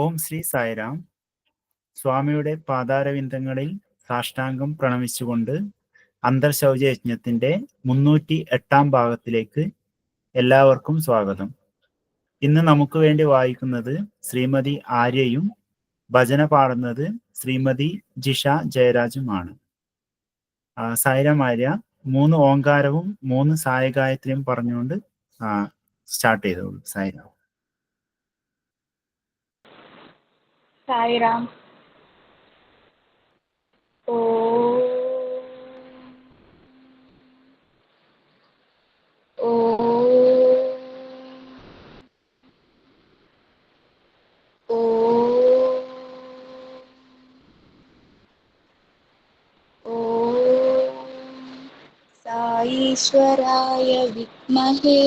ഓം ശ്രീ സായിരാം. സ്വാമിയുടെ പാതാരവിന്ദങ്ങളിൽ സാഷ്ടാംഗം പ്രണമിച്ചുകൊണ്ട് അന്തർശൗചയജ്ഞത്തിന്റെ മുന്നൂറ്റി എട്ടാം ഭാഗത്തിലേക്ക് എല്ലാവർക്കും സ്വാഗതം. ഇന്ന് നമുക്ക് വേണ്ടി വായിക്കുന്നത് ശ്രീമതി ആര്യയും ഭജന പാടുന്നത് ശ്രീമതി ജിഷ ജയരാജുമാണ്. സായിരാം ആര്യ മൂന്ന് ഓങ്കാരവും മൂന്ന് സായഗായത്രിയും പറഞ്ഞുകൊണ്ട് സ്റ്റാർട്ട് ചെയ്തോളൂ സായിരാം. സായിറാം ഓ ഓ ഓ ഓ സായീശ്വരായ വിദ്മഹേ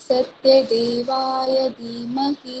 സത്യദേവായ ധീമഹി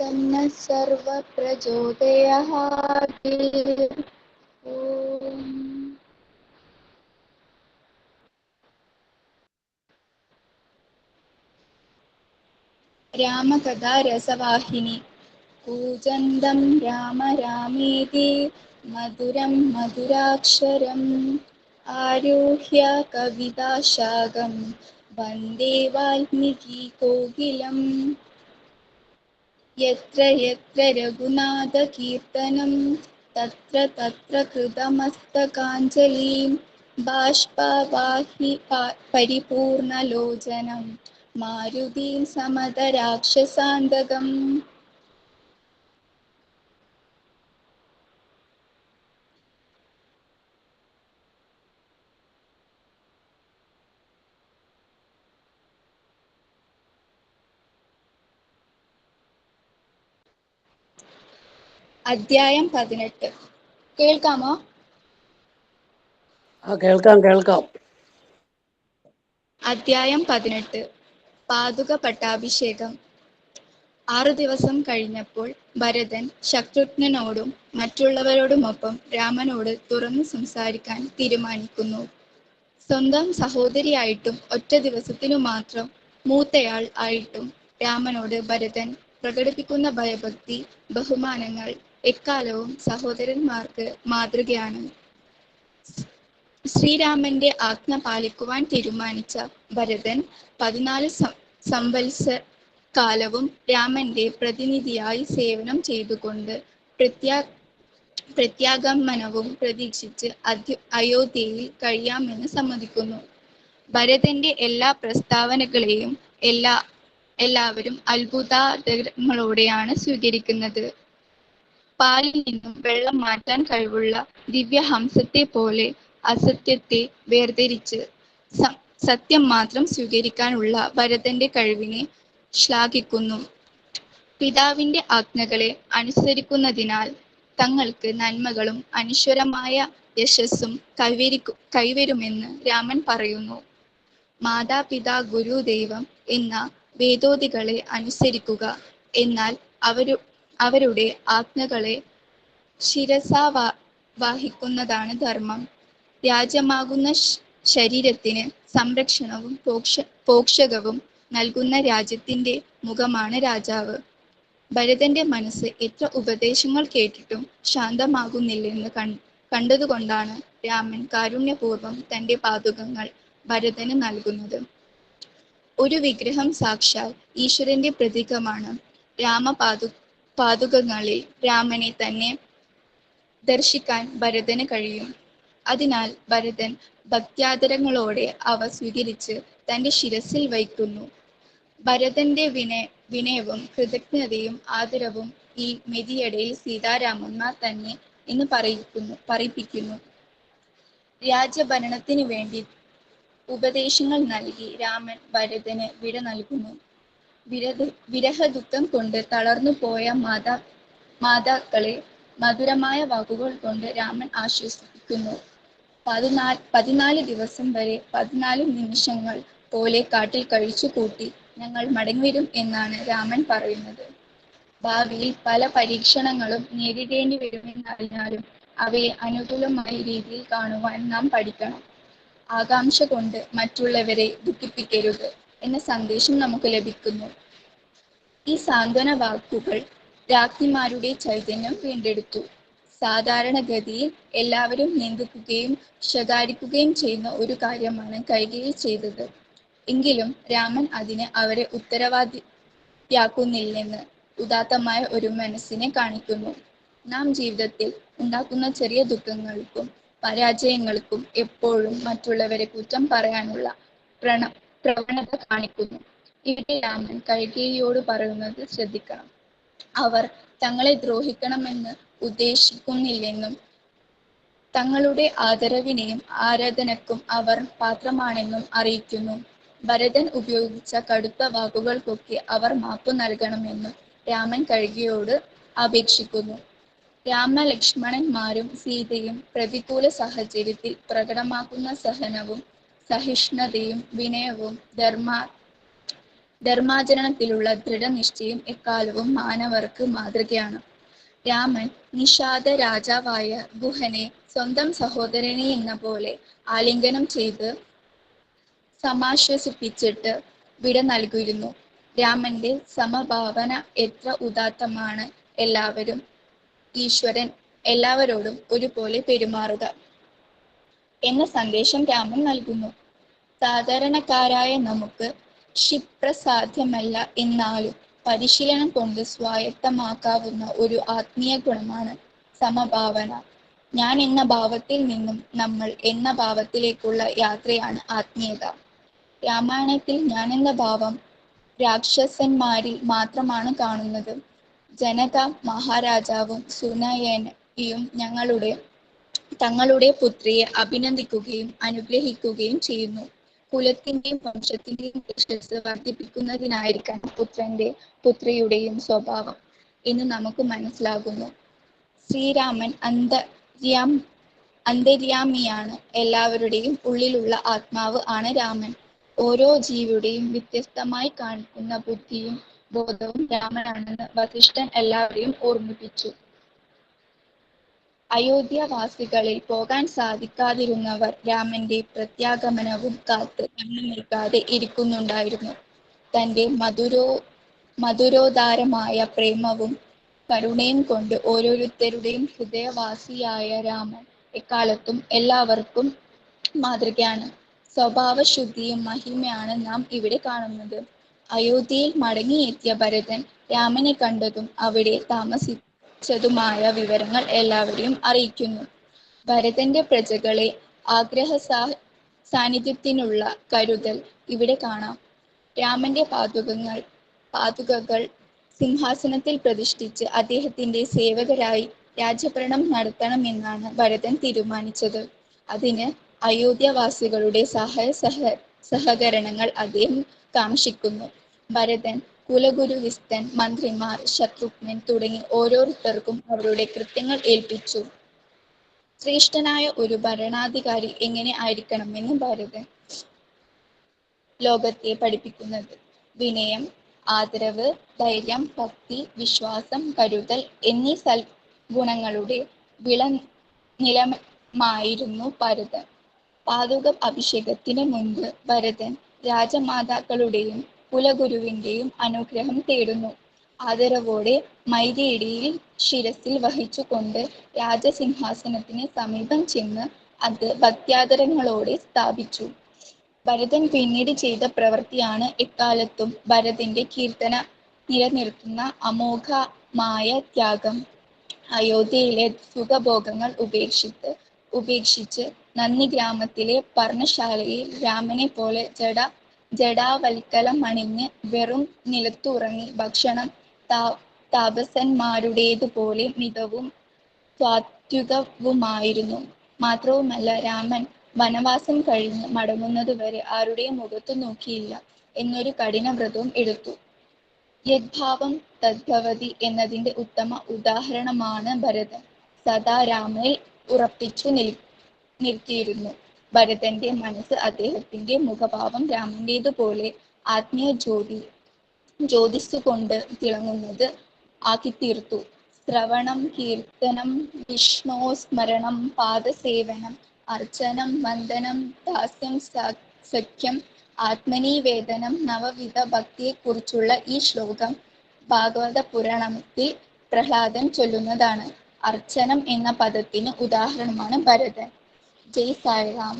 तन्नः सर्वप्रचोदयात्। रामकथा रसवाहिनी कूजन्दं राम रामेति मधुरं मधुराक्षरम्। आरुह्य कविताशागं वन्दे वाल्मीकिकोकिलम् यत्र यत्र रघुनाथकीर्तनं तत्र तत्र कृतमस्तकाञ्जलिं बाष्पवाहि पा- परिपूर्णलोचनं मारुतिं समदराक्षसान्तकम् അധ്യായം പതിനെട്ട്. കേൾക്കാമോ? ആ കേൾക്കാം കേൾക്കാം. അധ്യായം പതിനെട്ട്. പാതുക പട്ടാഭിഷേകം. ആറു ദിവസം കഴിഞ്ഞപ്പോൾ ഭരതൻ ശത്രുഘ്നോടും മറ്റുള്ളവരോടുമൊപ്പം രാമനോട് തുറന്നു സംസാരിക്കാൻ തീരുമാനിക്കുന്നു. സ്വന്തം സഹോദരിയായിട്ടും ഒറ്റ ദിവസത്തിനു മാത്രം മൂത്തയാൾ ആയിട്ടും രാമനോട് ഭരതൻ പ്രകടിപ്പിക്കുന്ന ഭയഭക്തി ബഹുമാനങ്ങൾ എക്കാലവും സഹോദരന്മാർക്ക് മാതൃകയാണ്. ശ്രീരാമന്റെ ആജ്ഞ പാലിക്കുവാൻ തീരുമാനിച്ച ഭരതൻ പതിനാല് സംവത്സ കാലവും രാമന്റെ പ്രതിനിധിയായി സേവനം ചെയ്തുകൊണ്ട് പ്രത്യാ പ്രത്യാഗമനവും പ്രതീക്ഷിച്ച് അധ്യ അയോധ്യയിൽ കഴിയാമെന്ന് സമ്മതിക്കുന്നു. ഭരതന്റെ എല്ലാ പ്രസ്താവനകളെയും എല്ലാ എല്ലാവരും അത്ഭുതങ്ങളോടെയാണ് സ്വീകരിക്കുന്നത്. പാലിൽ നിന്നും വെള്ളം മാറ്റാൻ കഴിവുള്ള ദിവ്യഹംസത്തെ പോലെ അസത്യത്തെ വേർതിരിച്ച് സത്യം മാത്രം സ്വീകരിക്കാനുള്ള ഭരതന്റെ കഴിവിനെ ശ്ലാഘിക്കുന്നു. പിതാവിന്റെ ആജ്ഞകളെ അനുസരിക്കുന്നതിനാൽ തങ്ങൾക്ക് നന്മകളും അനശ്വരമായ യശസ്സും കൈവരിക്കു കൈവരുമെന്ന് രാമൻ പറയുന്നു. മാതാപിതാ ഗുരു ദൈവം എന്ന വേദോതികളെ അനുസരിക്കുക എന്നാൽ അവരു അവരുടെ ആജ്ഞകളെ ശിരസാ വാഹിക്കുന്നതാണ് ധർമ്മം. രാജ്യമാകുന്ന ശരീരത്തിന് സംരക്ഷണവും പോക്ഷ പോക്ഷകവും നൽകുന്ന രാജ്യത്തിന്റെ മുഖമാണ് രാജാവ്. ഭരതന്റെ മനസ്സ് എത്ര ഉപദേശങ്ങൾ കേട്ടിട്ടും ശാന്തമാകുന്നില്ലെന്ന് കൺ കണ്ടതുകൊണ്ടാണ് രാമൻ കാരുണ്യപൂർവം തന്റെ പാതുകങ്ങൾ ഭരതന് നൽകുന്നത്. ഒരു വിഗ്രഹം സാക്ഷാൽ ഈശ്വരന്റെ പ്രതീകമാണ്. രാമപാതു പാതുകങ്ങളിൽ രാമനെ തന്നെ ദർശിക്കാൻ ഭരതന് കഴിയും. അതിനാൽ ഭരതൻ ഭക്ത്യാദരങ്ങളോടെ അവ സ്വീകരിച്ച് തന്റെ ശിരസിൽ വയ്ക്കുന്നു. ഭരതന്റെ വിനയ വിനയവും കൃതജ്ഞതയും ആദരവും ഈ മെതിയടയിൽ സീതാരാമന്മാർ തന്നെ എന്ന് പറയിക്കുന്നു പറയിപ്പിക്കുന്നു. രാജ്യഭരണത്തിനു വേണ്ടി ഉപദേശങ്ങൾ നൽകി രാമൻ ഭരതന് വിട നൽകുന്നു. വിരഹ വിരഹദുഃഖം കൊണ്ട് തളർന്നു പോയ മാതാ മാതാക്കളെ മധുരമായ വാക്കുകൾ കൊണ്ട് രാമൻ ആശ്വസിപ്പിക്കുന്നു. പതിനാല് പതിനാല് ദിവസം വരെ പതിനാല് നിമിഷങ്ങൾ പോലെ കാട്ടിൽ കഴിച്ചു കൂട്ടി ഞങ്ങൾ മടങ്ങിവരും എന്നാണ് രാമൻ പറയുന്നത്. ഭാവിയിൽ പല പരീക്ഷണങ്ങളും നേരിടേണ്ടി വരുമെന്നറിഞ്ഞാലും അവയെ അനുകൂലമായ രീതിയിൽ കാണുവാൻ നാം പഠിക്കണം. ആകാംക്ഷ കൊണ്ട് മറ്റുള്ളവരെ ദുഃഖിപ്പിക്കരുത് എന്ന സന്ദേശം നമുക്ക് ലഭിക്കുന്നു. ഈ സാന്ത്വന വാക്കുകൾ രാജ്ഞിമാരുടെ ചൈതന്യം വീണ്ടെടുത്തു. സാധാരണഗതിയിൽ എല്ലാവരും നിന്ദിക്കുകയും ശകാരിക്കുകയും ചെയ്യുന്ന ഒരു കാര്യമാണ് കൈകേയി ചെയ്തത്. എങ്കിലും രാമൻ അതിന് അവരെ ഉത്തരവാദിയാക്കുന്നില്ലെന്ന് ഉദാത്തമായ ഒരു മനസ്സിനെ കാണിക്കുന്നു. നാം ജീവിതത്തിൽ ഉണ്ടാക്കുന്ന ചെറിയ ദുഃഖങ്ങൾക്കും പരാജയങ്ങൾക്കും എപ്പോഴും മറ്റുള്ളവരെ കുറ്റം പറയാനുള്ള പ്രവണത കാണിക്കുന്നു. ഇവിടെ രാമൻ കൈകേയിയോട് പറയുന്നത് ശ്രദ്ധിക്കണം. അവർ തങ്ങളെ ദ്രോഹിക്കണമെന്ന് ഉദ്ദേശിക്കുന്നില്ലെന്നും തങ്ങളുടെ ആദരവിനെയും ആരാധനക്കും അവർ പാത്രമാണെന്നും അറിയിക്കുന്നു. ഭരതൻ ഉപയോഗിച്ച കടുത്ത വാക്കുകൾക്കൊക്കെ അവർ മാപ്പു നൽകണമെന്നും രാമൻ കഴുകിയോട് അപേക്ഷിക്കുന്നു. രാമലക്ഷ്മണന്മാരും സീതയും പ്രതികൂല സാഹചര്യത്തിൽ പ്രകടമാക്കുന്ന സഹനവും സഹിഷ്ണുതയും വിനയവും ധർമ്മ ധർമാചരണത്തിലുള്ള ദൃഢനിഷ്ഠയും എക്കാലവും മാനവർക്ക് മാതൃകയാണ്. രാമൻ നിഷാദ രാജാവായ ഗുഹനെ സ്വന്തം സഹോദരനെ എന്ന പോലെ ആലിംഗനം ചെയ്ത് സമാശ്വസിപ്പിച്ചിട്ട് വിട നൽകിയിരുന്നു. രാമന്റെ സമഭാവന എത്ര ഉദാത്തമാണ് എല്ലാവരും. ഈശ്വരൻ എല്ലാവരോടും ഒരുപോലെ പെരുമാറുക എന്ന സന്ദേശം രാമൻ നൽകുന്നു. സാധാരണക്കാരായ നമുക്ക് ക്ഷിപ്രസാധ്യമല്ല എന്നാലും പരിശീലനം കൊണ്ട് സ്വായത്തമാക്കാവുന്ന ഒരു ആത്മീയ ഗുണമാണ് സമഭാവന. ഞാൻ എന്ന ഭാവത്തിൽ നിന്നും നമ്മൾ എന്ന ഭാവത്തിലേക്കുള്ള യാത്രയാണ് ആത്മീയത. രാമായണത്തിൽ ഞാൻ എന്ന ഭാവം രാക്ഷസന്മാരിൽ മാത്രമാണ് കാണുന്നത്. ജനക മഹാരാജാവും സുനയനയും ഞങ്ങളുടെ തങ്ങളുടെ പുത്രിയെ അഭിനന്ദിക്കുകയും അനുഗ്രഹിക്കുകയും ചെയ്യുന്നു. കുലത്തിന്റെയും വംശത്തിന്റെയും യശസ് വർദ്ധിപ്പിക്കുന്നതിനായിരിക്കണം പുത്രന്റെ പുത്രിയുടെയും സ്വഭാവം എന്ന് നമുക്ക് മനസ്സിലാകുന്നു. ശ്രീരാമൻ അന്തര്യാം അന്തര്യാമിയാണ് എല്ലാവരുടെയും ഉള്ളിലുള്ള ആത്മാവ് ആണ് രാമൻ. ഓരോ ജീവിയുടെയും വ്യത്യസ്തമായി കാണിക്കുന്ന ബുദ്ധിയും ബോധവും രാമനാണെന്ന് വസിഷ്ഠൻ എല്ലാവരെയും ഓർമ്മിപ്പിച്ചു. അയോധ്യവാസികളിൽ പോകാൻ സാധിക്കാതിരുന്നവർ രാമന്റെ പ്രത്യാഗമനവും കാത്ത് കണ്ണു നിൽക്കാതെ ഇരിക്കുന്നുണ്ടായിരുന്നു. തന്റെ മധുരോ മധുരോദാരമായ പ്രേമവും കരുണയും കൊണ്ട് ഓരോരുത്തരുടെയും ഹൃദയവാസിയായ രാമൻ എക്കാലത്തും എല്ലാവർക്കും മാതൃകയാണ്. സ്വഭാവശുദ്ധിയും മഹിമയാണ് നാം ഇവിടെ കാണുന്നത്. അയോധ്യയിൽ മടങ്ങിയെത്തിയ ഭരതൻ രാമനെ കണ്ടതും അവിടെ താമസിച്ചതുമായ വിവരങ്ങൾ എല്ലാവരെയും അറിയിക്കുന്നു. ഭരതന്റെ പ്രജകളെ ആഗ്രഹ സാന്നിധ്യത്തിനുള്ള കരുതൽ ഇവിടെ കാണാം. രാമന്റെ പാതുകങ്ങൾ പാതുകകൾ സിംഹാസനത്തിൽ പ്രതിഷ്ഠിച്ച് അദ്ദേഹത്തിന്റെ സേവകരായി രാജ്യഭരണം നടത്തണമെന്നാണ് ഭരതൻ തീരുമാനിച്ചത്. അതിന് അയോധ്യവാസികളുടെ സഹായ സഹ സഹകരണങ്ങൾ അദ്ദേഹം കാക്ഷിക്കുന്നു. ഭരതൻ കുലഗുരുവിസ്തൻ മന്ത്രിമാർ ശത്രുഘ്നൻ തുടങ്ങി ഓരോരുത്തർക്കും അവരുടെ കൃത്യങ്ങൾ ഏൽപ്പിച്ചു. ശ്രേഷ്ഠനായ ഒരു ഭരണാധികാരി എങ്ങനെ ആയിരിക്കണമെന്ന് ഭാരതൻ ലോകത്തെ പഠിപ്പിക്കുന്നത്. വിനയം ആദരവ് ധൈര്യം ഭക്തി വിശ്വാസം കരുതൽ എന്നീ സൽ ഗുണങ്ങളുടെ വിള നിലമായിരുന്നു ഭരതൻ. പാതുക അഭിഷേകത്തിന് മുൻപ് ഭരതൻ രാജമാതാക്കളുടെയും കുലഗുരുവിന്റെയും അനുഗ്രഹം തേടുന്നു. ആദരവോടെ മൈരേടിയിൽ ശിരസിൽ വഹിച്ചുകൊണ്ട് രാജസിംഹാസനത്തിന് സമീപം ചെന്ന് അത് ഭക്ത്യാദരങ്ങളോടെ സ്ഥാപിച്ചു. ഭരതൻ പിന്നീട് ചെയ്ത പ്രവൃത്തിയാണ് എക്കാലത്തും ഭരതന്റെ കീർത്തന നിലനിർത്തുന്ന അമോഘമായ ത്യാഗം. അയോധ്യയിലെ സുഖഭോഗങ്ങൾ ഉപേക്ഷിച്ച് ഉപേക്ഷിച്ച് നന്ദി ഗ്രാമത്തിലെ പർണശാലയിൽ രാമനെ പോലെ ജഡ ജഡാവൽക്കലം അണിഞ്ഞ് വെറും നിലത്തുറങ്ങി ഭക്ഷണം താ താപസന്മാരുടേതുപോലെ മിതവും സ്വാത്വികവുമായിരുന്നു മാത്രവുമല്ല രാമൻ വനവാസം കഴിഞ്ഞ് മടങ്ങുന്നതുവരെ ആരുടെയും മുഖത്തു നോക്കിയില്ല എന്നൊരു കഠിന വ്രതവും എടുത്തു. യദ്ഭാവം തദ്ഭവതി എന്നതിന്റെ ഉത്തമ ഉദാഹരണമാണ് ഭരതൻ. സദാ രാമനിൽ ഉറപ്പിച്ചു നിൽ നിർത്തിയിരുന്നു. ഭരതന്റെ മനസ്സ് അദ്ദേഹത്തിന്റെ മുഖഭാവം രാമന്റേതുപോലെ ആത്മീയ ജ്യോതി ജ്യോതിസ്സുകൊണ്ട് തിളങ്ങുന്നത് ആക്കി തീർത്തു ശ്രവണം കീർത്തനം വിഷ്ണോ സ്മരണം പാദസേവനം അർച്ചനം വന്ദനം ദാസ്യം സഖ്യം ആത്മനീവേദനം നവവിധ ഭക്തിയെക്കുറിച്ചുള്ള ഈ ശ്ലോകം ഭാഗവത പുരാണത്തിൽ പ്രഹ്ലാദൻ ചൊല്ലുന്നതാണ്. അർച്ചനം എന്ന പദത്തിന് ഉദാഹരണമാണ് ഭരതൻ. ജയ് സായിറാം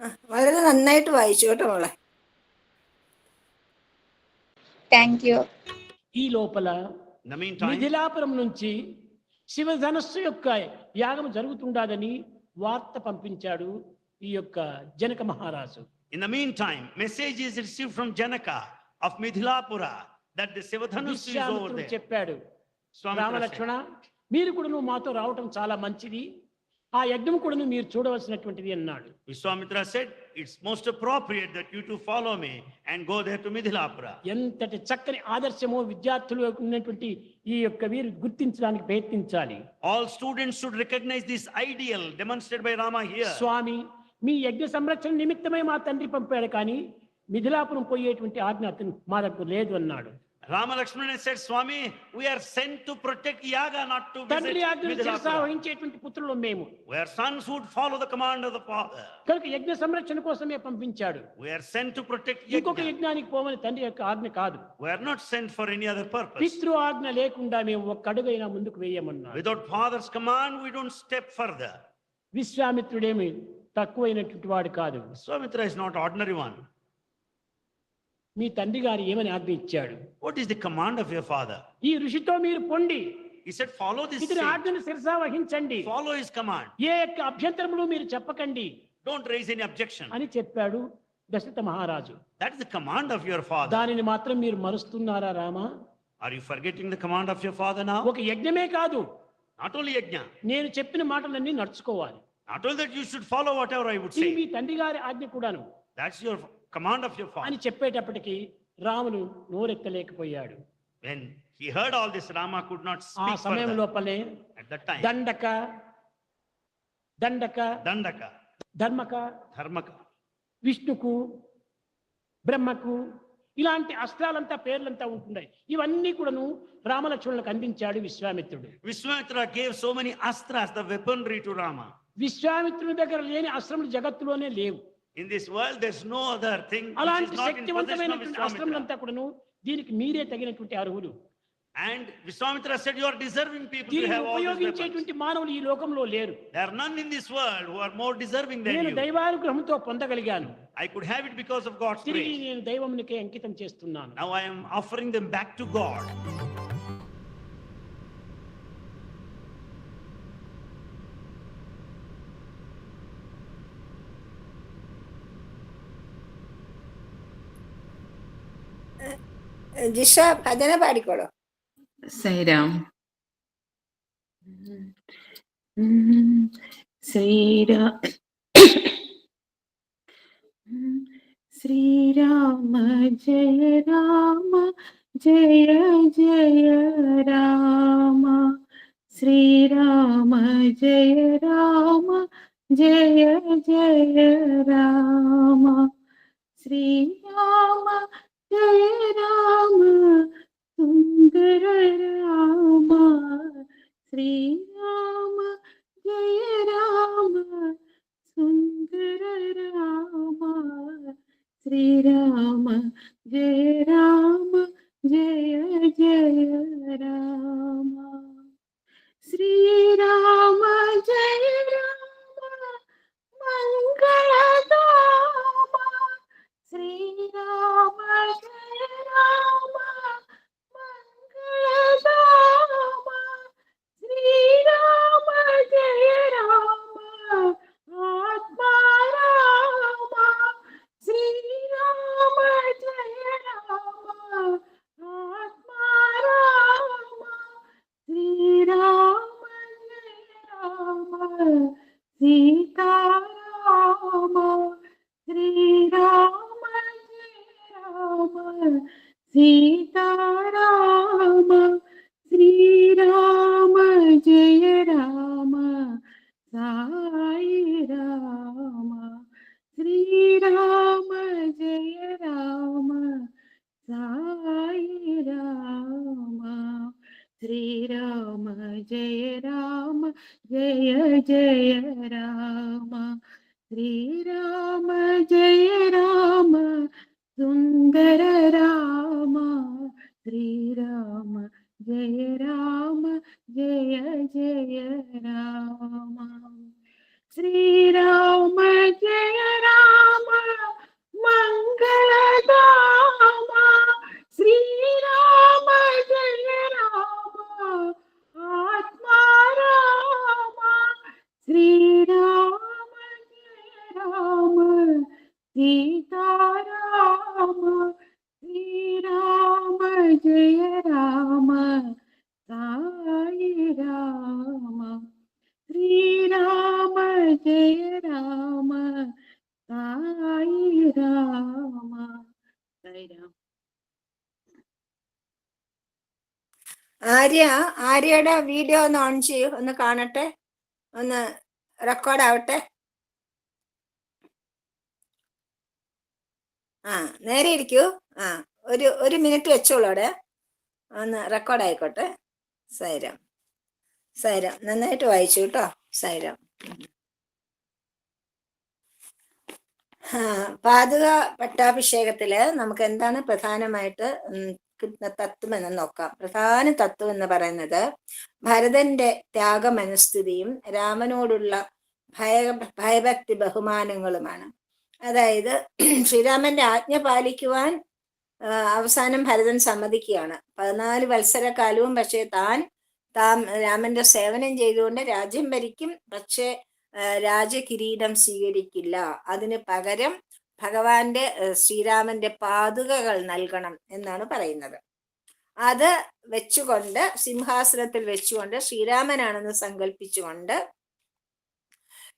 ആ, വളരെ നന്നായിട്ട് വായിച്ചു കേട്ടോ മോളെ థ్యాంక్ యూ ఈ లోపల In the meantime, మిథిలాపురం నుంచి శివధనస్సు యొక్క యాగం జరుగుతుండాదని వార్త పంపించాడు ఈ యొక్క జనక మహారాజు. In the meantime message is receive from Janaka of Mithilapura that the Shivadhanussu is over there చెప్పాడు రామలక్ష్మణ మీరు కూడాను మాతో రావటం చాలా మంచిది. ఆ యజ్ఞం కూడాను మీరు చూడవలసినటువంటిది అన్నాడు. Vishwamitra said it's most appropriate that you to follow me and go there to Mithilapura ఎంతటి చక్కని ఆదర్శమో విద్యార్థులు ఉన్నటువంటి ఈ యొక్క వీరు గుర్తించడానికి ప్రయత్నించాలి. All students should recognise this ideal demonstrate by Rama here స్వామి మీ యజ్ఞ సంరక్షణ నిమిత్తమే మా తండ్రి పంపాడు కానీ మిథిలాపురం పోయేటువంటి ఆజ్ఞ అతను మా దగ్గర లేదు అన్నాడు. Ramalakshman said swami we are sent to protect yaga not to తండ్రి వహించేటువంటి పుత్రులు మేము. We are sons would follow the command of the father కనుక యజ్ఞ సంరక్షణ కోసమే పంపించాడు. వీఆర్ సెంట్ టు ప్రొటెక్ట్ ఇంకొక యజ్ఞానికి పోమని తండ్రి యొక్క ఆజ్ఞ కాదు. We are not sent for any other purpose పితృ ఆజ్ఞ లేకుండా మేము ఒక్క అడుగైనా ముందుకు వేయమన్నా without father's command we don't step further విశ్వామిత్రుడేమి తక్కువైనటువంటి వాడు కాదు Swamitra is not ordinary one. మీ తండ్రి గారు ఏమని ఆజ్ఞ ఇచ్చాడు What is the command of your father? ఈ ఋషితో మీరు పొండి He said, follow this ఇతని. ఆజ్ఞను శిరసా వహించండి Follow his command. ఏ యొక్క అభ్యంతరములు మీరు చెప్పకండి Don't raise any objection. అని చెప్పాడు దశరథ మహారాజు That is the command of your father. దానిని మాత్రం మీరు మరుస్తున్నారా Rama Are you forgetting the command of your father now? ఒక యజ్ఞమే కాదు Not only yajna, నేను చెప్పిన మాటలన్నీ నడుచుకోవాలి not only that you should follow whatever I would say మీ తండ్రి గారి ఆజ్ఞ కూడాను. That's your command of your father అని చెప్పేటప్పటికి Ramulu నోరెత్తలేకపోయాడు. When he heard all this rama could not speak ఆ సమయం లోపలే దండక దండక దండక ధర్మక ధర్మక. విష్ణుకు బ్రహ్మకు ఇలాంటి అస్త్రాలంతా పేర్లంతా ఉంటున్నాయి. ఇవన్నీ కూడాను రామలక్ష్మణులకు అందించాడు విశ్వామిత్రుడు. Vishwamitra gave so many astras the weaponry to Rama విశ్వామిత్రుని దగ్గర లేని అస్త్రములు జగత్తులోనే లేవు. In this world does no other thing అలాంటి శక్తివంతమైనటువంటి అస్త్రములంతా కూడాను దీనికి మీరే తగినటువంటి అర్హులు. And Vishwamitra said you are deserving people you have ఉపయోగించేటువంటి మానవులు ఈ లోకంలో లేరు. There are none in this world who are more deserving than నేను దైవానుగ్రహంతో పొందగలిగాను. I could have it because of God's grace నేను దైవమునికే అంకితం చేస్తున్నాను. Now I am offering them back to God Jisha ഭജന പാടിക്കോളൂ സൈറാം ശ്രീരാ ശ്രീരാമ ജയ രാമ ജയ ജയ രാമ. ശ്രീരാമ ജയ രാമ ജയ ജയ രാമ. ശ്രീരാമ ജയ രാമ സുന്ദര രാമ ശ്രീരാമ ജയ രാമ സുന്ദര രാമ ശ്രീരാമ ജയ രാമ ജയ ജയ രാമ ശ്രീരാമ ജയ രാമ മംഗളധാമ ശ്രീരാമ ജയ രാമ ശ്രീരാമ ജയ രാമ സുന്ദര രാമ ശ്രീരാമ ജയ രാമ ജയ ജയ രാമ ശ്രീരാമ ജയ രാമ മംഗളധാമ ശ്രീരാമ ജയ സീതാരാമ ശ്രീരാമ ജയ രാമ സായി രാമ. ശ്രീരാമ ജയ രാമ സായി രാമ. സായി രാമ. ആര്യ ആര്യയുടെ വീഡിയോ ഒന്ന് ഓൺ ചെയ്യൂ ഒന്ന് കാണട്ടെ ഒന്ന് റെക്കോർഡ് ആവട്ടെ. ആ നേരെ ഇരിക്കൂ. ആ ഒരു ഒരു മിനിറ്റ് വെച്ചോളൂ അവിടെ. ഒന്ന് റെക്കോർഡ് ആയിക്കോട്ടെ. സൈരം. സൈരം നന്നായിട്ട് വായിച്ചു കേട്ടോ. സൈരം. പാതുക പട്ടാഭിഷേകത്തിൽ നമുക്ക് എന്താണ് പ്രധാനമായിട്ട് തത്വം എന്ന് നോക്കാം. പ്രധാന തത്വം എന്ന് പറയുന്നത് ഭരതന്റെ ത്യാഗമനുസ്ഥിതിയും രാമനോടുള്ള ഭയ ഭയഭക്തി ബഹുമാനങ്ങളുമാണ്. അതായത് ശ്രീരാമന്റെ ആജ്ഞ പാലിക്കുവാൻ അവസാനം ഭരതൻ സമ്മതിക്കുകയാണ്. പതിനാല് വത്സരക്കാലവും പക്ഷേ താൻ താൻ രാമന്റെ സേവനം ചെയ്തുകൊണ്ട് രാജ്യം ഭരിക്കും. പക്ഷേ രാജകിരീടം സ്വീകരിക്കില്ല. അതിന് പകരം ഭഗവാന്റെ ശ്രീരാമന്റെ പാതുകകൾ നൽകണം എന്നാണ് പറയുന്നത്. അത് വെച്ചുകൊണ്ട് സിംഹാസനത്തിൽ വെച്ചുകൊണ്ട് ശ്രീരാമനാണെന്ന് സങ്കല്പിച്ചുകൊണ്ട്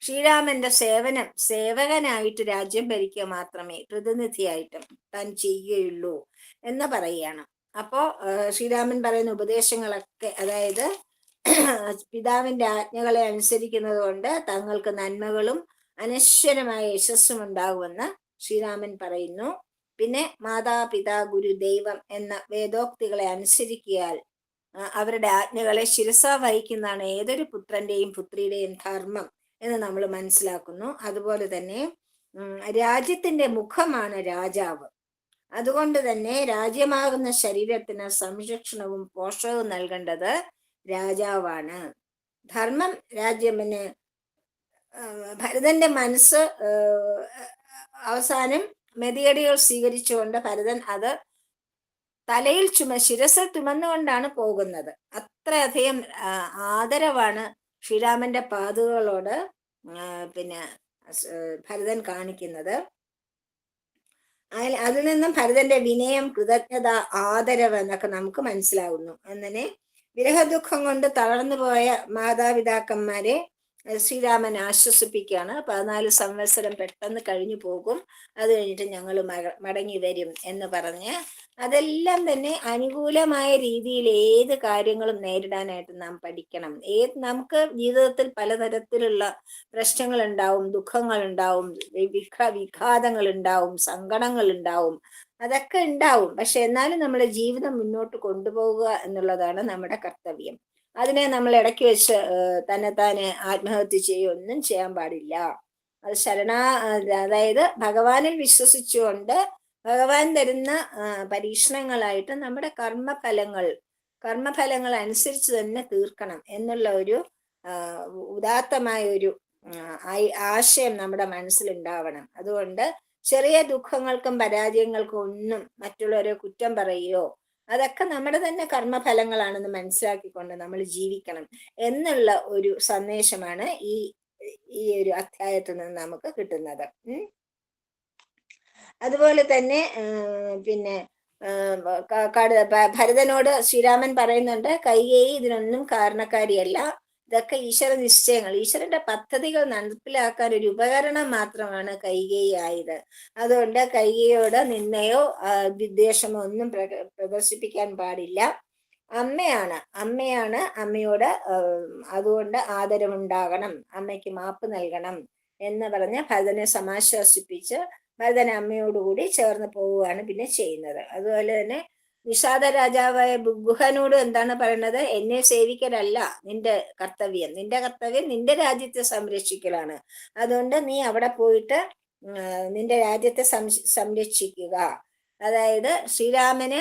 ശ്രീരാമന്റെ സേവനം സേവകനായിട്ട് രാജ്യം ഭരിക്കുക മാത്രമേ പ്രതിനിധിയായിട്ടും താൻ ചെയ്യുകയുള്ളൂ എന്ന് പറയുകയാണ്. അപ്പോ ശ്രീരാമൻ പറയുന്ന ഉപദേശങ്ങളൊക്കെ അതായത് പിതാവിന്റെ ആജ്ഞകളെ അനുസരിക്കുന്നത് കൊണ്ട് തങ്ങൾക്ക് നന്മകളും അനശ്വരമായ യശസ്സും ഉണ്ടാകുമെന്ന് ശ്രീരാമൻ പറയുന്നു. പിന്നെ മാതാപിതാ ഗുരു ദൈവം എന്ന വേദോക്തികളെ അനുസരിക്കിയാൽ അവരുടെ ആജ്ഞകളെ ശിരസ വഹിക്കുന്നതാണ് ഏതൊരു പുത്രന്റെയും പുത്രിയുടെയും ധർമ്മം. എന്ന് നമ്മൾ മനസ്സിലാക്കുന്നു. അതുപോലെ തന്നെ രാജ്യത്തിന്റെ മുഖമാണ് രാജാവ്. അതുകൊണ്ട് തന്നെ രാജ്യമാകുന്ന ശരീരത്തിന് സംരക്ഷണവും പോഷകവും നൽകേണ്ടത് രാജാവാണ്. ധർമ്മം രാജ്യമെന്ന് ഭരതന്റെ മനസ്സ് അവസാനം മെതിയടികൾ സ്വീകരിച്ചുകൊണ്ട് ഭരതൻ അത് തലയിൽ ചുമ ശിരസിൽ ചുമന്നുകൊണ്ടാണ് പോകുന്നത്. അത്രയധികം ആദരവാണ് ശ്രീരാമന്റെ പാതുകളോട് പിന്നെ ഭരതൻ കാണിക്കുന്നത്. അതിൽ അതിൽ നിന്നും ഭരതന്റെ വിനയം കൃതജ്ഞത ആദരവ് എന്നൊക്കെ നമുക്ക് മനസ്സിലാവുന്നു. അങ്ങനെ വിരഹദുഃഖം കൊണ്ട് തളർന്നു പോയ മാതാപിതാക്കന്മാരെ ശ്രീരാമൻ ആശ്വസിപ്പിക്കുകയാണ്. പതിനാല് സംവത്സരം പെട്ടെന്ന് കഴിഞ്ഞു പോകും. അത് കഴിഞ്ഞിട്ട് ഞങ്ങൾ മടങ്ങി വരും എന്ന് പറഞ്ഞ് അതെല്ലാം തന്നെ അനുകൂലമായ രീതിയിൽ ഏത് കാര്യങ്ങളും നേരിടാനായിട്ട് നാം പഠിക്കണം. ഏത് നമുക്ക് ജീവിതത്തിൽ പലതരത്തിലുള്ള പ്രശ്നങ്ങൾ ഉണ്ടാവും ദുഃഖങ്ങൾ ഉണ്ടാവും വിഘ വിഘാതങ്ങൾ ഉണ്ടാവും സങ്കടങ്ങൾ ഉണ്ടാവും അതൊക്കെ ഉണ്ടാവും. പക്ഷെ എന്നാലും നമ്മുടെ ജീവിതം മുന്നോട്ട് കൊണ്ടുപോവുക എന്നുള്ളതാണ് നമ്മുടെ കർത്തവ്യം. അതിനെ നമ്മൾ ഇടയ്ക്ക് വെച്ച് തന്നെ തന്നെത്താനെ ആത്മഹത്യ ചെയ്യുകയോ ഒന്നും ചെയ്യാൻ പാടില്ല. അത് ശരണാ അതായത് ഭഗവാനിൽ വിശ്വസിച്ചുകൊണ്ട് ഭഗവാൻ തരുന്ന പരീക്ഷണങ്ങളായിട്ട് നമ്മുടെ കർമ്മഫലങ്ങൾ കർമ്മഫലങ്ങൾ അനുസരിച്ച് തന്നെ തീർക്കണം എന്നുള്ള ഒരു ഉദാത്തമായ ഒരു ആശയം നമ്മുടെ മനസ്സിലുണ്ടാവണം. അതുകൊണ്ട് ചെറിയ ദുഃഖങ്ങൾക്കും പരാജയങ്ങൾക്കും ഒന്നും മറ്റുള്ളവരെ കുറ്റം പറയുകയോ അതൊക്കെ നമ്മുടെ തന്നെ കർമ്മഫലങ്ങളാണെന്ന് മനസ്സിലാക്കിക്കൊണ്ട് നമ്മൾ ജീവിക്കണം എന്നുള്ള ഒരു സന്ദേശമാണ് ഈ ഈ ഒരു അധ്യായത്തിൽ നിന്ന് നമുക്ക് കിട്ടുന്നത്. അതുപോലെ തന്നെ പിന്നെ ഭരതനോട് ശ്രീരാമൻ പറയുന്നുണ്ട് കൈകേയി ഇതിനൊന്നും കാരണക്കാരിയല്ല. ഇതൊക്കെ ഈശ്വര നിശ്ചയങ്ങൾ. ഈശ്വരന്റെ പദ്ധതികൾ നടപ്പിലാക്കാൻ ഒരു ഉപകരണം മാത്രമാണ് കൈകേയി ആയത് അതുകൊണ്ട് കൈകേയോട് നിന്നയോ വിദ്വേഷമോ ഒന്നും പ്രദർശിപ്പിക്കാൻ പാടില്ല. അമ്മയാണ്. അമ്മയാണ് അമ്മയോട് അതുകൊണ്ട് ആദരവുണ്ടാകണം. അമ്മയ്ക്ക് മാപ്പ് നൽകണം എന്ന് പറഞ്ഞ് ഭരതനെ സമാശ്വസിപ്പിച്ച് ഭരതൻ അമ്മയോടുകൂടി ചേർന്ന് പോവുകയാണ് പിന്നെ ചെയ്യുന്നത്. അതുപോലെ തന്നെ നിഷാദ രാജാവായ ഗുഹനോട് എന്താണ് പറയുന്നത് എന്നെ സേവിക്കലല്ല നിന്റെ കർത്തവ്യം. നിന്റെ കർത്തവ്യം നിന്റെ രാജ്യത്തെ സംരക്ഷിക്കലാണ്. അതുകൊണ്ട് നീ അവിടെ പോയിട്ട് നിന്റെ രാജ്യത്തെ സംരക്ഷിക്കുക. അതായത് ശ്രീരാമന്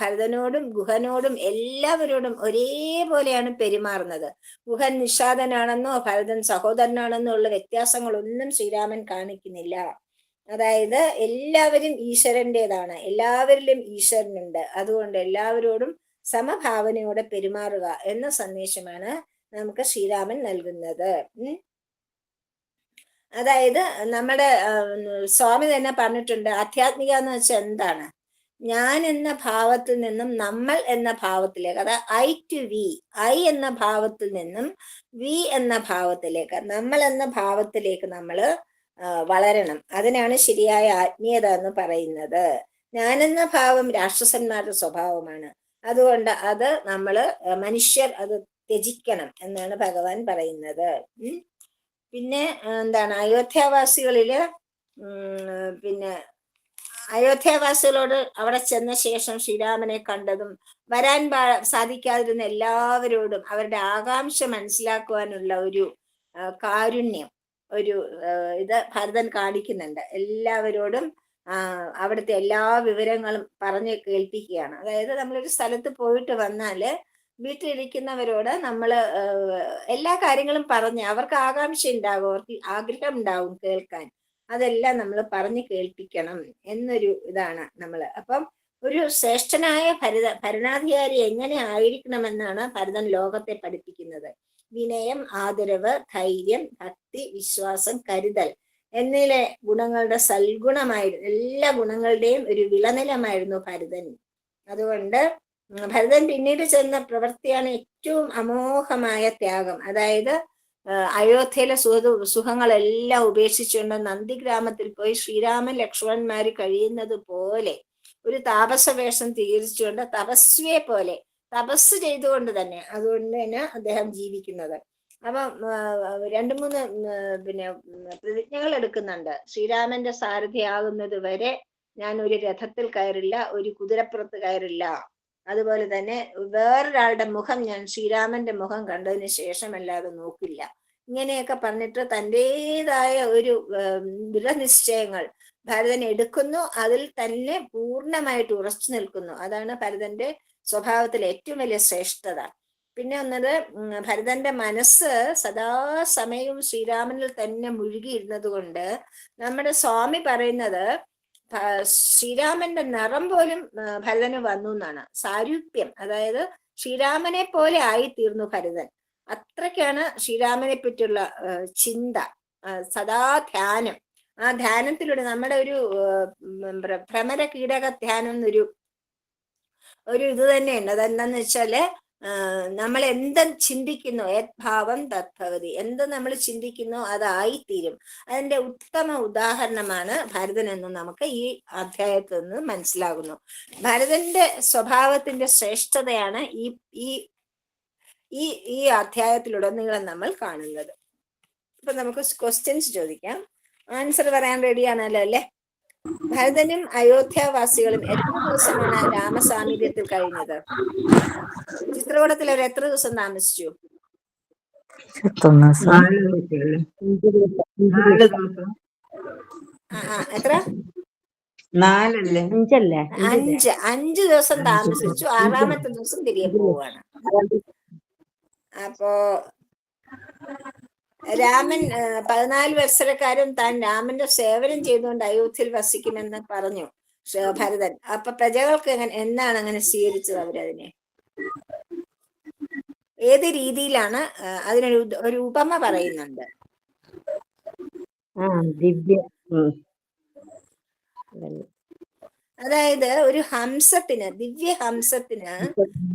ഭരതനോടും ഗുഹനോടും എല്ലാവരോടും ഒരേപോലെയാണ് പെരുമാറുന്നത്. ഗുഹൻ നിഷാദനാണെന്നോ ഭരതൻ സഹോദരനാണെന്നോ ഉള്ള വ്യത്യാസങ്ങളൊന്നും ശ്രീരാമൻ കാണിക്കുന്നില്ല. അതായത് എല്ലാവരും ഈശ്വരന്റെതാണ് എല്ലാവരിലും ഈശ്വരനുണ്ട്. അതുകൊണ്ട് എല്ലാവരോടും സമഭാവനയോടെ പെരുമാറുക എന്ന സന്ദേശമാണ് നമുക്ക് ശ്രീരാമൻ നൽകുന്നത്. അതായത് നമ്മുടെ സ്വാമി തന്നെ പറഞ്ഞിട്ടുണ്ട് ആധ്യാത്മിക എന്ന് വെച്ചാൽ എന്താണ്? ഞാൻ എന്ന ഭാവത്തിൽ നിന്നും നമ്മൾ എന്ന ഭാവത്തിലേക്ക് അതായത് ഐ ടു വി ഐ എന്ന ഭാവത്തിൽ നിന്നും വി എന്ന ഭാവത്തിലേക്ക് നമ്മൾ എന്ന ഭാവത്തിലേക്ക് നമ്മൾ വളരണം. അതിനാണ് ശരിയായ ആത്മീയത എന്ന് പറയുന്നത്. ഞാനെന്ന ഭാവം രാക്ഷസന്മാരുടെ സ്വഭാവമാണ്. അതുകൊണ്ട് അത് നമ്മൾ മനുഷ്യർ അത് ത്യജിക്കണം എന്നാണ് ഭഗവാൻ പറയുന്നത്. പിന്നെ എന്താണ് അയോധ്യാവാസികളിൽ പിന്നെ അയോധ്യാവാസികളോട് അവിടെ ചെന്ന ശേഷം ശ്രീരാമനെ കണ്ടതും വരാൻ സാധിക്കാതിരുന്ന എല്ലാവരോടും അവരുടെ ആകാംക്ഷ മനസ്സിലാക്കുവാനുള്ള ഒരു കാരുണ്യം ഒരു ഇത് ഭരതൻ കാണിക്കുന്നുണ്ട്. എല്ലാവരോടും അവിടുത്തെ എല്ലാ വിവരങ്ങളും പറഞ്ഞ് കേൾപ്പിക്കുകയാണ്. അതായത് നമ്മളൊരു സ്ഥലത്ത് പോയിട്ട് വന്നാൽ വീട്ടിലിരിക്കുന്നവരോട് നമ്മൾ എല്ലാ കാര്യങ്ങളും പറഞ്ഞ് അവർക്ക് ആകാംക്ഷ ഉണ്ടാകും അവർക്ക് ആഗ്രഹം ഉണ്ടാവും കേൾക്കാൻ. അതെല്ലാം നമ്മൾ പറഞ്ഞു കേൾപ്പിക്കണം എന്നൊരു ഇതാണ് നമ്മൾ അപ്പം ഒരു ശ്രേഷ്ഠനായ ഭരത ഭരണാധികാരി എങ്ങനെ ആയിരിക്കണമെന്നാണ് ഭരതൻ ലോകത്തെ പഠിപ്പിക്കുന്നത്. വിനയം ആദരവ് ധൈര്യം ഭക്തി വിശ്വാസം കരുതൽ എന്നിലെ ഗുണങ്ങളുടെ സൽഗുണമായിരുന്നു. എല്ലാ ഗുണങ്ങളുടെയും ഒരു വിളനിലമായിരുന്നു ഭരതൻ. അതുകൊണ്ട് ഭരതൻ പിന്നീട് ചെന്ന പ്രവൃത്തിയാണ് ഏറ്റവും അമോഘമായ ത്യാഗം. അതായത് അയോധ്യയിലെ സുഖ സുഖങ്ങളെല്ലാം ഉപേക്ഷിച്ചുകൊണ്ട് നന്ദി ഗ്രാമത്തിൽ പോയി ശ്രീരാമൻ ലക്ഷ്മണന്മാര് കഴിയുന്നത് പോലെ ഒരു താപസവേഷം വേഷം തീർച്ചുകൊണ്ട് തപസ്വിയെ പോലെ തപസ് ചെയ്തുകൊണ്ട് തന്നെ അതുകൊണ്ട് തന്നെ അദ്ദേഹം ജീവിക്കുന്നത്. അപ്പം രണ്ടു മൂന്ന് പിന്നെ പ്രതിജ്ഞകൾ എടുക്കുന്നുണ്ട്. ശ്രീരാമന്റെ സാരഥിയാകുന്നത് വരെ ഞാൻ ഒരു രഥത്തിൽ കയറില്ല ഒരു കുതിരപ്പുറത്ത് കയറില്ല. അതുപോലെ തന്നെ വേറൊരാളുടെ മുഖം ഞാൻ ശ്രീരാമന്റെ മുഖം കണ്ടതിന് ശേഷമല്ലാതെ നോക്കില്ല. ഇങ്ങനെയൊക്കെ പറഞ്ഞിട്ട് തന്റെതായ ഒരു ദൃഢനിശ്ചയങ്ങൾ ഭരതൻ എടുക്കുന്നു. അതിൽ തന്നെ പൂർണമായിട്ട് ഉറച്ചു നിൽക്കുന്നു. അതാണ് ഭരതന്റെ സ്വഭാവത്തിലെ ഏറ്റവും വലിയ ശ്രേഷ്ഠത. പിന്നെ ഒന്നത് ഭരതന്റെ മനസ്സ് സദാസമയവും ശ്രീരാമനിൽ തന്നെ മുഴുകിയിരുന്നത് കൊണ്ട് നമ്മുടെ സ്വാമി പറയുന്നത് ശ്രീരാമന്റെ നിറം പോലും ഭരതന് വന്നു എന്നാണ്. സാരൂപ്യം അതായത് ശ്രീരാമനെ പോലെ ആയി തീർന്നു ഭരതൻ. അത്രയ്ക്കാണ് ശ്രീരാമനെ പറ്റിയുള്ള ചിന്ത സദാ ധ്യാനം. ആ ധ്യാനത്തിലൂടെ നമ്മുടെ ഒരു ഭ്രമര കീടക ധ്യാനം എന്നൊരു ഒരു ഇത് തന്നെയുണ്ട്. അതെന്താന്ന് വെച്ചാൽ നമ്മൾ എന്ത് ചിന്തിക്കുന്നു യദ്ഭാവം തത്ഭവതി. എന്ത് നമ്മൾ ചിന്തിക്കുന്നു അതായിത്തീരും. അതിന്റെ ഉത്തമ ഉദാഹരണമാണ് ഭരതൻ എന്ന് നമുക്ക് ഈ അധ്യായത്തിൽ നിന്ന് മനസ്സിലാകുന്നു. ഭരതന്റെ സ്വഭാവത്തിന്റെ ശ്രേഷ്ഠതയാണ് ഈ ഈ ഈ ഈ അധ്യായത്തിലുടനീളം നമ്മൾ കാണുന്നത്. ഇപ്പൊ നമുക്ക് ക്വസ്റ്റ്യൻസ് ചോദിക്കാം. ആൻസർ പറയാൻ റെഡിയാണല്ലോ അല്ലെ? ഭരതനും അയോധ്യാവാസികളും എത്ര ദിവസമാണ് രാമസാമീപ്യത്തിൽ കഴിഞ്ഞത്? ചിത്രകൂടത്തിൽ അവർ എത്ര ദിവസം താമസിച്ചു? എത്ര? നാലല്ലേ? അഞ്ചല്ലേ? അഞ്ച്. അഞ്ച് ദിവസം താമസിച്ചു. ആറാമത്തെ ദിവസം തിരികെ പോവാണ്. അപ്പോ രാമൻ പതിനാല് വത്സരക്കാരൻ താൻ രാമന്റെ സേവനം ചെയ്തുകൊണ്ട് അയോധ്യയിൽ വസിക്കുമെന്ന് പറഞ്ഞു ഭരതൻ. അപ്പൊ പ്രജകൾക്ക് എങ്ങനെ എന്നാണ് അങ്ങനെ സ്വീകരിച്ചത് അവരതിനെ? ഏത് രീതിയിലാണ് അതിനൊരു ഒരു ഉപമ പറയുന്നുണ്ട്? ആ ദിവ്യ. അതായത് ഒരു ഹംസത്തിന് ദിവ്യ ഹംസത്തിന്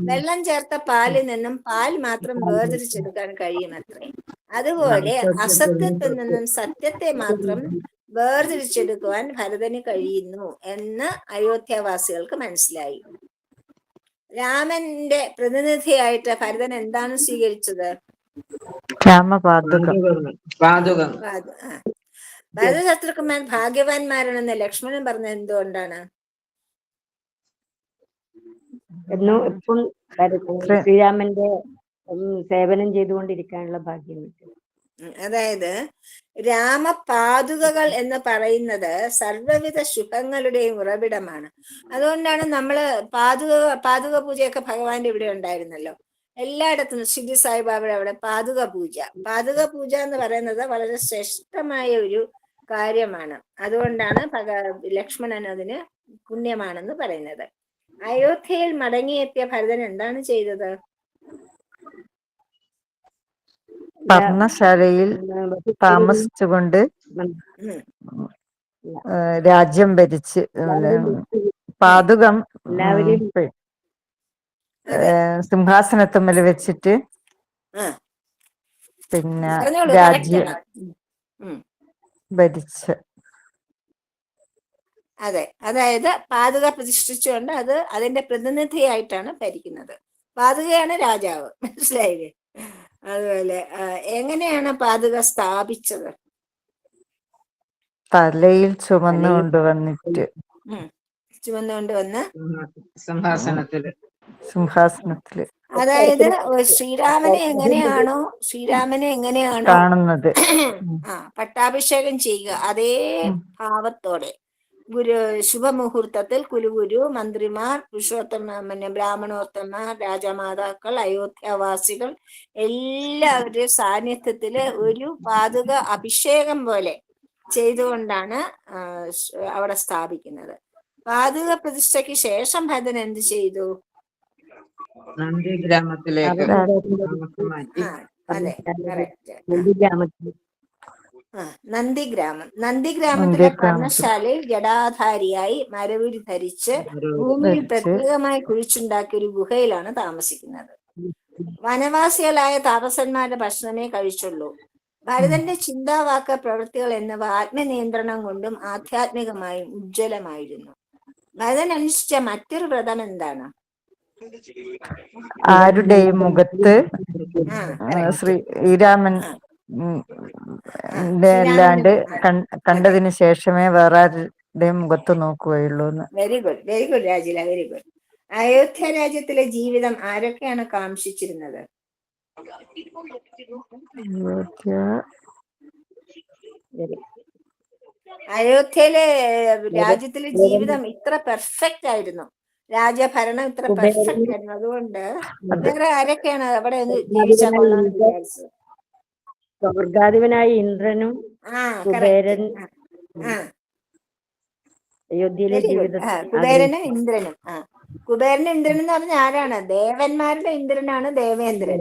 വെള്ളം ചേർത്ത പാലിൽ നിന്നും പാൽ മാത്രം വേർതിരിച്ചെടുക്കാൻ കഴിയും അത്രേ അതുപോലെ അസത്യത്തിൽ നിന്നും സത്യത്തെ മാത്രം വേർതിരിച്ചെടുക്കുവാൻ ഭരതന് കഴിയുന്നു എന്ന് അയോധ്യാവാസികൾക്ക് മനസ്സിലായി. രാമന്റെ പ്രതിനിധിയായിട്ട് ഭരതൻ എന്താണ് സ്വീകരിച്ചത്. ഭരതശത്രുക്കന്മാർ ഭാഗ്യവാന്മാരാണെന്ന് ലക്ഷ്മണൻ പറഞ്ഞത് എന്തുകൊണ്ടാണ്? എന്നും എപ്പം ശ്രീ- ശ്രീരാമന്റെ സേവനം ചെയ്തുകൊണ്ടിരിക്കാനുള്ള ഭാഗ്യം കിട്ടും. അതായത് രാമപാതുകകൾ എന്ന് പറയുന്നത് സർവവിധ ശുഭങ്ങളുടെയും ഉറവിടമാണ്. അതുകൊണ്ടാണ് നമ്മൾ പാതുക പാതുക പൂജയൊക്കെ ഭഗവാന്റെ ഇവിടെ ഉണ്ടായിരുന്നല്ലോ. എല്ലായിടത്തും ശിവി സായിബാബയുടെ അവിടെ പാതുക പൂജ. പാതുക പൂജ എന്ന് പറയുന്നത് വളരെ ശ്രേഷ്ഠമായ ഒരു കാര്യമാണ്. അതുകൊണ്ടാണ് ഭഗ ലക്ഷ്മണൻ അതിന് പുണ്യമാണെന്ന് പറയുന്നത്. അയോധ്യയിൽ മടങ്ങിയെത്തിയ ഭരതൻ എന്താണ് ചെയ്തത്? പർണശാലയിൽ താമസിച്ചുകൊണ്ട് രാജ്യം ഭരിച്ച് പാതുകം സിംഹാസനത്തുമ്മൽ വെച്ചിട്ട് പിന്നെ രാജ്യം ഭരിച്ച്. അതെ. അതായത് പാതുക പ്രതിഷ്ഠിച്ചുകൊണ്ട് അത് അതിന്റെ പ്രതിനിധിയായിട്ടാണ് ഭരിക്കുന്നത്. പാതുകയാണ് രാജാവ്. മനസ്സിലായില്ലേ? അതുപോലെ എങ്ങനെയാണ് പാതുക സ്ഥാപിച്ചത്? തലയിൽ ചുമന്നുകൊണ്ട് വന്നിട്ട്. ചുമന്നുകൊണ്ട് വന്ന് സിംഹാസനത്തിൽ സിംഹാസനത്തിൽ. അതായത് ശ്രീരാമനെ എങ്ങനെയാണോ ശ്രീരാമനെ എങ്ങനെയാണോ കാണുന്നത്. ആ പട്ടാഭിഷേകം ചെയ്യുക അതേ ഭാവത്തോടെ. ഗുരു ശുഭമുഹൂർത്തത്തിൽ കുലുഗുരു മന്ത്രിമാർ പുരുഷോത്തമ പിന്നെ ബ്രാഹ്മണോത്തമ രാജമാതാക്കൾ അയോധ്യാവാസികൾ എല്ലാവരുടെയും സാന്നിധ്യത്തിൽ ഒരു പാതുക അഭിഷേകം പോലെ ചെയ്തുകൊണ്ടാണ് അവിടെ സ്ഥാപിക്കുന്നത്. പാതുക പ്രതിഷ്ഠയ്ക്ക് ശേഷം ഭരതൻ എന്ത് ചെയ്തു? നന്ദി ഗ്രാമത്തിലേക്ക് അതെ കറക്റ്റ് നന്ദിഗ്രാമം നന്ദിഗ്രാമത്തിലെ. പർണശാലയിൽ ജടാധാരിയായി മരവിരി ധരിച്ച് ഭൂമിയിൽ. പ്രത്യേകമായി കുഴിച്ചുണ്ടാക്കിയ ഒരു ഗുഹയിലാണ് താമസിക്കുന്നത് വനവാസികളായ താപസന്മാരുടെ ഭക്ഷണമേ കഴിച്ചുള്ളൂ ഭരതന്റെ ചിന്താവാക്ക പ്രവൃത്തികൾ എന്നിവ ആത്മനിയന്ത്രണം കൊണ്ടും ആധ്യാത്മികമായും ഉജ്ജ്വലമായിരുന്നു ഭരതൻ അനുഷ്ഠിച്ച മറ്റൊരു വ്രതം എന്താണ് ആരുടെയും മുഖത്ത് ശ്രീരാമൻ അല്ലാണ്ട് കണ്ടതിന് ശേഷമേ വേറെ ആരുടെയും മുഖത്ത് നോക്കുകയുള്ളൂ very good very good Rajila very good Ayodhya രാജ്യത്തിലെ ജീവിതം ആരൊക്കെയാണ് കാംക്ഷിച്ചിരുന്നത് അയോധ്യ അയോധ്യയിലെ രാജ്യത്തിലെ ജീവിതം ഇത്ര പെർഫെക്റ്റ് ആയിരുന്നു രാജഭരണം ഇത്ര പെർഫെക്റ്റ് ആയിരുന്നു അതുകൊണ്ട് വേറെ ആരൊക്കെയാണ് അവിടെ ജീവിച്ചു ജീവിച്ചാൽ കൊള്ളാമെന്ന് വിചാരിച്ചത് സ്വർഗാധിപനായ ഇന്ദ്രനും കുബേരൻ അയോധ്യയിലെ ജീവിതം കുബേരനും ഇന്ദ്രനും കുബേരൻ ഇന്ദ്രൻ എന്ന് പറഞ്ഞാൽ ആരാണ്? ദേവന്മാരുടെ ഇന്ദ്രനാണ് ദേവേന്ദ്രൻ.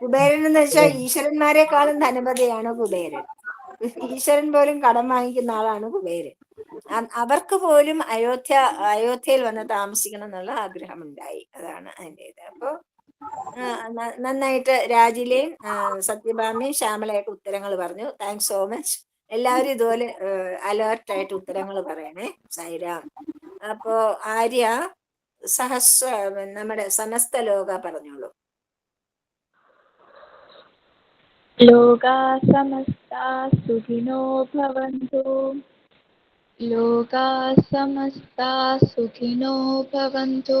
കുബേരൻ എന്ന് വെച്ചാൽ ഈശ്വരന്മാരെക്കാളും ധനപതിയാണ് കുബേരൻ. ഈശ്വരൻ പോലും കടം വാങ്ങിക്കുന്ന ആളാണ് കുബേരൻ. അവർക്ക് പോലും അയോധ്യ അയോധ്യയിൽ വന്ന് താമസിക്കണം എന്നുള്ള ആഗ്രഹമുണ്ടായി. അതാണ് അതിന്റെ ഇത് അപ്പോ ആ, ന- നന്നായിട്ട് രാജിലെയും സത്യഭാമയും ശ്യാമളയൊക്കെ ഉത്തരങ്ങൾ പറഞ്ഞു. താങ്ക്സ് സോ മച്ച് എല്ലാവരും ഇതുപോലെ അലേർട്ടായിട്ട് ഉത്തരങ്ങൾ പറയണേ. സൈര. അപ്പോ ആര്യ സഹസ് നമ്മുടെ സമസ്ത ലോക പറഞ്ഞോളൂ. ലോകാ സമസ്ത സുഖിനോ ഭവന്തു. ലോകാ സമസ്ത സുഖിനോ ഭവന്തു.